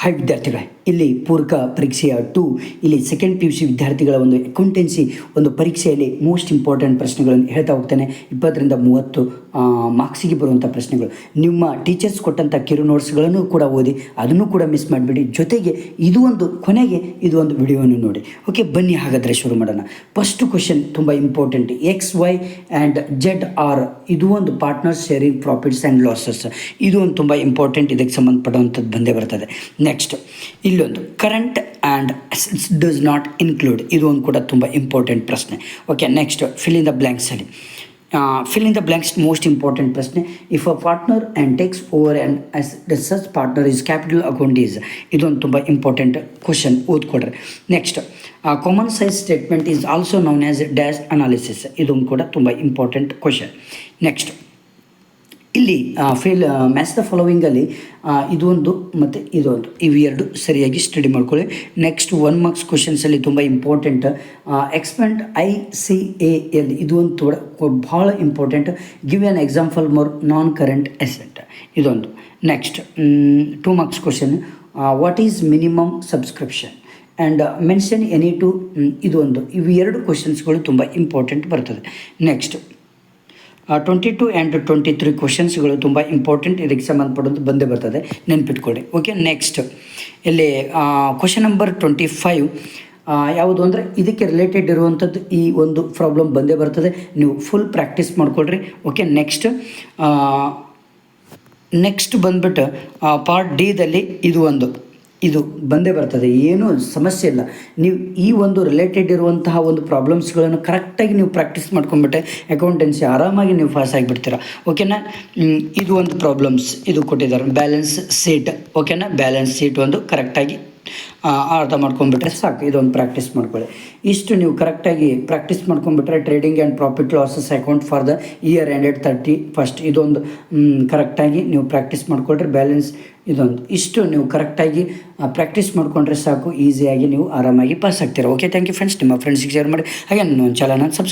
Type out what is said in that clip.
Hi ವಿದ್ಯಾರ್ಥಿಗಳೇ. ಇಲ್ಲಿ ಪೂರಕ ಪರೀಕ್ಷೆಯ ಟು ಇಲ್ಲಿ ಸೆಕೆಂಡ್ ಪಿ ಯು ಸಿ ವಿದ್ಯಾರ್ಥಿಗಳ ಒಂದು ಅಕೌಂಟೆನ್ಸಿ ಒಂದು ಪರೀಕ್ಷೆಯಲ್ಲಿ ಮೋಸ್ಟ್ ಇಂಪಾರ್ಟೆಂಟ್ ಪ್ರಶ್ನೆಗಳನ್ನು ಹೇಳ್ತಾ ಹೋಗ್ತಾನೆ. ಇಪ್ಪತ್ತರಿಂದ ಮೂವತ್ತು ಮಾರ್ಕ್ಸಿಗೆ ಬರುವಂಥ ಪ್ರಶ್ನೆಗಳು. ನಿಮ್ಮ ಟೀಚರ್ಸ್ ಕೊಟ್ಟಂಥ ಕಿರು ನೋಟ್ಸ್ಗಳನ್ನು ಕೂಡ ಓದಿ, ಅದನ್ನು ಕೂಡ ಮಿಸ್ ಮಾಡಿಬಿಡಿ. ಜೊತೆಗೆ ಇದು ಒಂದು ಕೊನೆಗೆ ಇದು ಒಂದು ವಿಡಿಯೋವನ್ನು ನೋಡಿ. ಓಕೆ ಬನ್ನಿ ಹಾಗಾದರೆ ಶುರು ಮಾಡೋಣ. ಫಸ್ಟ್ ಕ್ವಶನ್ ತುಂಬ important X Y and Z are ಇದು ಒಂದು partner sharing profits and losses ಇದು ಒಂದು ತುಂಬ ಇಂಪಾರ್ಟೆಂಟ್ ಇದಕ್ಕೆ ಸಂಬಂಧಪಟ್ಟಂಥದ್ದು ಬಂದೇ ಬರ್ತದೆ. ನೆಕ್ಸ್ಟ್ ಇಲ್ಲೊಂದು current and does not include ಇದು ಒಂದು ಕೂಡ ತುಂಬ ಇಂಪಾರ್ಟೆಂಟ್ ಪ್ರಶ್ನೆ. Okay next fill in the ಬ್ಲ್ಯಾಂಕ್ಸಲ್ಲಿ fill in the blanks most important ಪ್ರಶ್ನೆ. If a partner and takes over and as deceased partner is capital account is ಇದೊಂದು ತುಂಬ important question ಓದ್ಕೊಡ್ರಿ next common size statement is also known as dash analysis ಇದೊಂದು ಕೂಡ ತುಂಬ important question next ಇಲ್ಲಿ fail match the ಫಾಲೋವಿಂಗಲ್ಲಿ ಇದೊಂದು ಮತ್ತು ಇದೊಂದು. ಇವು ಎರಡು ಸರಿಯಾಗಿ ಸ್ಟಡಿ ಮಾಡ್ಕೊಳ್ಳಿ. ನೆಕ್ಸ್ಟ್ ಒನ್ ಮಾರ್ಕ್ಸ್ ಕ್ವಶನ್ಸಲ್ಲಿ ತುಂಬ important expand I C A L ಇದು ಒಂದು ತೋಡ ಭಾಳ important give an example more non current asset ಇದೊಂದು. Next two marks question what is minimum subscription and mention any two ಇದೊಂದು. ಇವು ಎರಡು ಕ್ವಶನ್ಸ್ಗಳು ತುಂಬ ಇಂಪಾರ್ಟೆಂಟ್ ಬರ್ತದೆ. Next twenty two and twenty three ಕ್ವಶನ್ಸ್ಗಳು ತುಂಬ ಇಂಪಾರ್ಟೆಂಟ್ ಇದಕ್ಕೆ ಸಂಬಂಧಪಟ್ಟಂತೆ ಬಂದೇ ಬರ್ತದೆ. ನೆನ್ಪಿಟ್ಕೊಳ್ಳಿ. ಓಕೆ ನೆಕ್ಸ್ಟ್ ಇಲ್ಲಿ ಕ್ವಶನ್ ನಂಬರ್ ಟ್ವೆಂಟಿ ಫೈವ್ ಯಾವುದು ಅಂದರೆ ಇದಕ್ಕೆ ರಿಲೇಟೆಡ್ ಇರುವಂಥದ್ದು ಈ ಒಂದು ಪ್ರಾಬ್ಲಮ್ ಬಂದೇ ಬರ್ತದೆ. ನೀವು ಫುಲ್ ಪ್ರಾಕ್ಟೀಸ್ ಮಾಡ್ಕೊಳ್ರಿ. ಓಕೆ ನೆಕ್ಸ್ಟ್ ನೆಕ್ಸ್ಟ್ ಬಂದ್ಬಿಟ್ಟು ಪಾರ್ಟ್ ಡಿದಲ್ಲಿ ಇದು ಒಂದು. ಇದು ಬಂದೇ ಬರ್ತದೆ, ಏನೂ ಸಮಸ್ಯೆ ಇಲ್ಲ. ನೀವು ಈ ಒಂದು ರಿಲೇಟೆಡ್ ಇರುವಂತಹ ಒಂದು ಪ್ರಾಬ್ಲಮ್ಸ್ಗಳನ್ನು ಕರೆಕ್ಟಾಗಿ ನೀವು ಪ್ರಾಕ್ಟೀಸ್ ಮಾಡ್ಕೊಂಡ್ಬಿಟ್ಟೆ ಅಕೌಂಟೆನ್ಸಿ ಆರಾಮಾಗಿ ನೀವು ಪಾಸ್ ಆಗಿಬಿಡ್ತೀರ. ಓಕೆನಾ ಇದು ಒಂದು ಪ್ರಾಬ್ಲಮ್ಸ್ ಇದು ಕೊಟ್ಟಿದ್ದಾರೆ. ಬ್ಯಾಲೆನ್ಸ್ ಸೀಟ್ ಓಕೆನಾ ಬ್ಯಾಲೆನ್ಸ್ ಸೀಟ್ ಒಂದು ಕರೆಕ್ಟಾಗಿ ಆ, ಅರ್ಥ ಮಾಡ್ಕೊಂಡ್ಬಿಟ್ರೆ ಸಾಕು. ಇದೊಂದು ಪ್ರಾಕ್ಟೀಸ್ ಮಾಡ್ಕೊಳ್ಳಿ. ಇಷ್ಟು ನೀವು ಕರೆಕ್ಟಾಗಿ practice ಮಾಡ್ಕೊಂಡ್ಬಿಟ್ರೆ trading and profit losses account for the year ended thirty first ಇದೊಂದು ಕರೆಕ್ಟಾಗಿ ನೀವು ಪ್ರಾಕ್ಟೀಸ್ ಮಾಡ್ಕೊಳ್ರಿ. ಬ್ಯಾಲೆನ್ಸ್ ಇದೊಂದು. ಇಷ್ಟು ನೀವು ಕರೆಕ್ಟಾಗಿ ಪ್ರಾಕ್ಟೀಸ್ ಮಾಡ್ಕೊಂಡ್ರೆ ಸಾಕು. ಈಸಿಯಾಗಿ ನೀವು ಆರಾಮಾಗಿ ಪಾಸ್ ಆಗ್ತೀರಾ. ಓಕೆ ಥ್ಯಾಂಕ್ ಯು ಫ್ರೆಂಡ್ಸ್ ನಿಮ್ಮ ಫ್ರೆಂಡ್ಸಿಗೆ ಶೇರ್ ಮಾಡಿ. ಹಾಗೆ ನನ್ನ ಚಾನಲ್ ಸಬ್ಸ್ಕ್ರೈಬ್